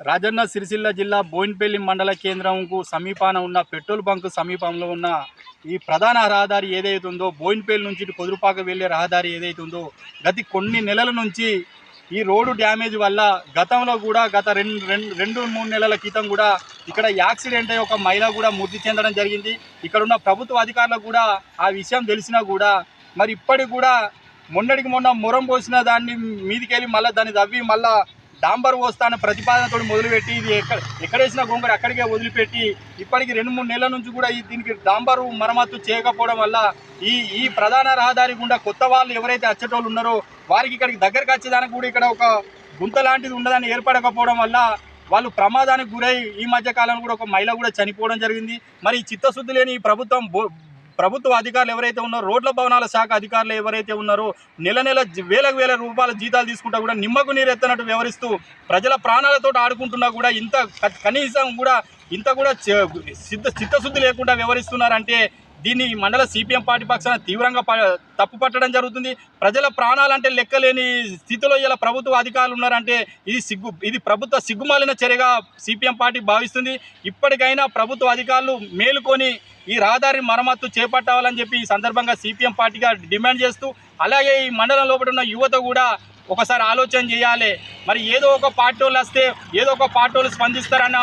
రాజన్న సిరిసిల్ల జిల్లా బోయిన్పల్లి మండల కేంద్రంకు సమీపాన ఉన్న పెట్రోల్ బంక్ సమీపంలో ఉన్న ఈ ప్రధాన రహదారి ఏదైతే ఉందో బోయిన్పల్లి నుంచి ఇటు కొదురుపాక వెళ్ళే రహదారి ఏదైతే ఉందో గతి కొన్ని నెలల నుంచి ఈ రోడ్డు డ్యామేజ్ వల్ల గతంలో కూడా గత రెండు రెండు రెండు మూడు నెలల క్రితం కూడా ఇక్కడ యాక్సిడెంట్ అయ్యి ఒక మహిళ కూడా మృతి చెందడం జరిగింది. ఇక్కడ ఉన్న ప్రభుత్వ అధికారులకు కూడా ఆ విషయం తెలిసినా కూడా మరి ఇప్పటికి కూడా మొన్నటికి మొన్న మొరం పోసిన దాన్ని మీదికెళ్ళి మళ్ళీ దాన్ని తవ్వి మళ్ళీ డాంబర్ పోస్తాన ప్రతిపాదనతో మొదలుపెట్టి ఇది ఎక్కడ ఎక్కడేసిన గొంగరు అక్కడికే వదిలిపెట్టి ఇప్పటికి రెండు మూడు నెలల నుంచి కూడా ఈ దీనికి డాంబరు మరమ్మతు చేయకపోవడం వల్ల ఈ ఈ ప్రధాన రహదారి గుండా కొత్త వాళ్ళు ఎవరైతే వచ్చేటోళ్ళు ఉన్నారో వారికి ఇక్కడికి దగ్గరకు వచ్చేదానికి కూడా ఇక్కడ ఒక గుంత లాంటిది ఉండదని ఏర్పడకపోవడం వల్ల వాళ్ళు ప్రమాదానికి గురై ఈ మధ్య కాలంలో కూడా ఒక మహిళ కూడా చనిపోవడం జరిగింది. మరి చిత్తశుద్ధి లేని ఈ ప్రభుత్వం బో- ప్రభుత్వ అధికారులు ఎవరైతే ఉన్నారో రోడ్ల భవనాల శాఖ అధికారులు ఎవరైతే ఉన్నారో నెల నెల వేలకు వేల రూపాయల జీతాలు తీసుకుంటా కూడా నిమ్మకు నీరు ఎత్తనట్టు వ్యవహరిస్తూ ప్రజల ప్రాణాలతో ఆడుకుంటున్నా కూడా ఇంత కనీసం కూడా ఇంత కూడా చ- సిద్ధ చిత్తశుద్ధి లేకుండా వ్యవహరిస్తున్నారంటే దీన్ని ఈ మండల సిపిఎం పార్టీ పక్షాన తీవ్రంగా ప- తప్పు పట్టడం జరుగుతుంది. ప్రజల ప్రాణాలంటే లెక్కలేని స్థితిలో ఇలా ప్రభుత్వ అధికారులు ఉన్నారంటే ఇది సిగ్గు ఇది ప్రభుత్వ సిగ్గుమాలిన చర్యగా సిపిఎం పార్టీ భావిస్తుంది. ఇప్పటికైనా ప్రభుత్వ అధికారులు మేలుకొని ఈ రహదారి మరమ్మత్తు చేపట్టాలని చెప్పి ఈ సందర్భంగా సిపిఎం పార్టీగా డిమాండ్ చేస్తూ అలాగే ఈ మండలం లోపల ఉన్న యువత కూడా ఒకసారి ఆలోచన చేయాలి. మరి ఏదో ఒక పార్టీ వాళ్ళు వస్తే ఏదో ఒక పార్టీ వాళ్ళు స్పందిస్తారన్న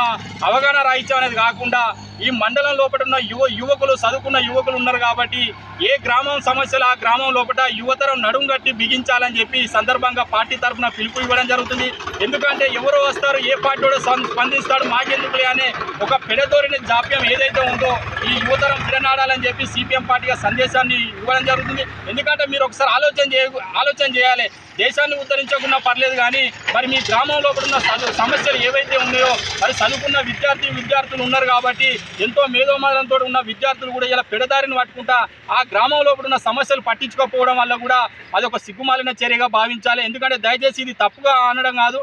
అవగాహన రాయించడం అనేది కాకుండా ఈ మండలం లోపల ఉన్న యువ యువకులు చదువుకున్న యువకులు ఉన్నారు కాబట్టి ఏ గ్రామం సమస్యలు ఆ గ్రామం లోపల యువతరం నడుం కట్టి బిగించాలని చెప్పి ఈ సందర్భంగా పార్టీ తరఫున పిలుపు ఇవ్వడం జరుగుతుంది. ఎందుకంటే ఎవరు వస్తారు ఏ పార్టీ స్పందిస్తాడు మాకెందుకులే అనే ఒక పెడదోరిన జాప్యం ఏదైతే ఉందో ఈ యువతరం విడనాడాలని చెప్పి సిపిఎం పార్టీగా సందేశాన్ని ఇవ్వడం జరుగుతుంది. ఎందుకంటే మీరు ఒకసారి ఆలోచన చేయ ఆలోచన చేయాలి. దేశాన్ని ఉద్ధరించకుండా పర్లేదు కానీ మరి మీ గ్రామం లోపల ఉన్న సమస్యలు ఏవైతే ఉన్నాయో మరి చదువుకున్న విద్యార్థి విద్యార్థులు ఉన్నారు కాబట్టి ఎంతో మేధోమాదంతో ఉన్న విద్యార్థులు కూడా ఇలా పెడదారిని పట్టుకుంటా ఆ గ్రామం లోపల ఉన్న సమస్యలు పట్టించుకోకపోవడం వల్ల కూడా అదొక సిగ్గుమాలిన చర్యగా భావించాలి. ఎందుకంటే దయచేసి ఇది తప్పుగా అనడం కాదు.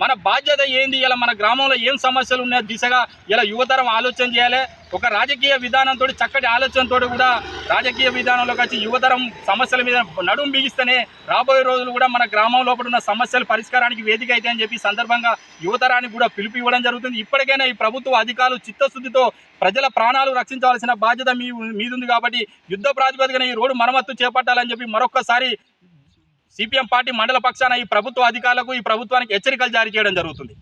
మన బాధ్యత ఏంది? ఇలా మన గ్రామంలో ఏం సమస్యలు ఉన్నాయో దిశగా ఇలా యువతరం ఆలోచన చేయాలి. ఒక రాజకీయ విధానంతో చక్కటి ఆలోచనతో కూడా రాజకీయ విధానంలోకి వచ్చి యువతరం సమస్యల మీద నడుం బిగిస్తేనే రాబోయే రోజులు కూడా మన గ్రామం లోపల ఉన్న సమస్యల పరిష్కారానికి వేదిక అయితే అని చెప్పి సందర్భంగా యువతరానికి కూడా పిలుపు ఇవ్వడం జరుగుతుంది. ఇప్పటికైనా ఈ ప్రభుత్వ అధికారులు చిత్తశుద్ధితో ప్రజల ప్రాణాలు రక్షించవలసిన బాధ్యత మీ మీదుంది కాబట్టి యుద్ధ ప్రాతిపదికన ఈ రోడ్డు మరమ్మత్తు చేపట్టాలని చెప్పి మరొక్కసారి సిపిఎం పార్టీ మండల పక్షాన ఈ ప్రభుత్వ అధికారులకు ఈ ప్రభుత్వానికి హెచ్చరికలు జారీ చేయడం జరుగుతుంది.